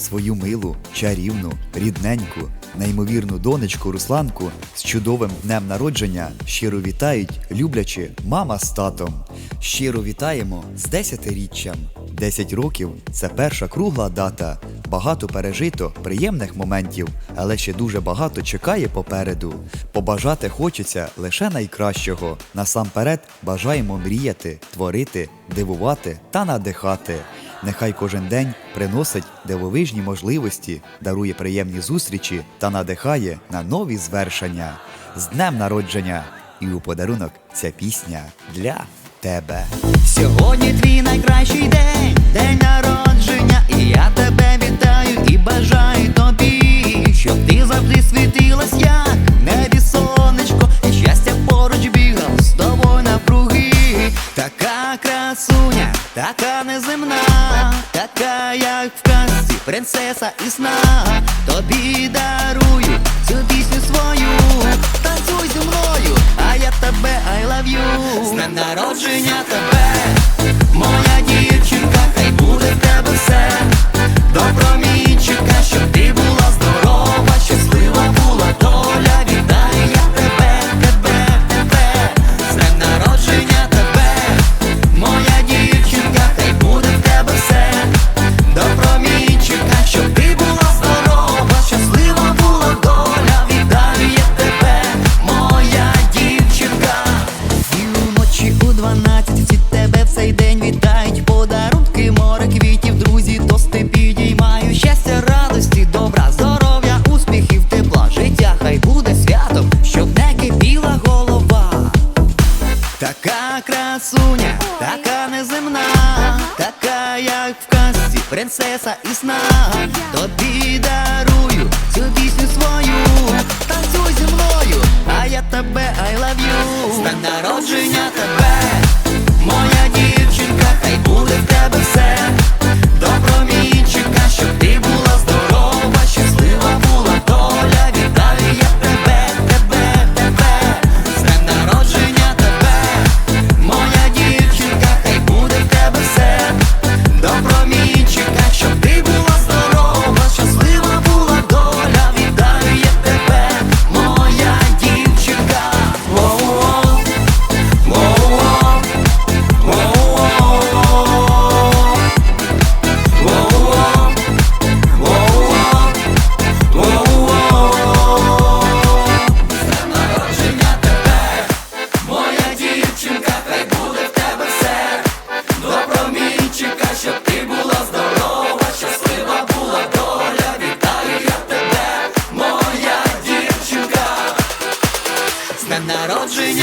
свою милу, чарівну, рідненьку, неймовірну донечку Русланку з чудовим днем народження щиро вітають, люблячи мама з татом. Щиро вітаємо з десятиріччям. 10 років це перша кругла дата. Багато пережито, приємних моментів, але ще дуже багато чекає попереду. Побажати хочеться лише найкращого. Насамперед бажаємо мріяти, творити, дивувати та надихати. Нехай кожен день приносить дивовижні можливості, дарує приємні зустрічі та надихає на нові звершення. З днем народження! І у подарунок ця пісня для тебе. Сьогодні твій найкращий красуня, така неземна, така, як в казці, принцеса і сна. Тобі дарую цю пісню свою, танцюй зі мною, а я тебе I love you З днем народження тебе, моя дівчинка, хай буде в тебе все. В принцеса і сна. Тобі дарую цю пісню свою, танцюй зі мною, а я тебе Znaczy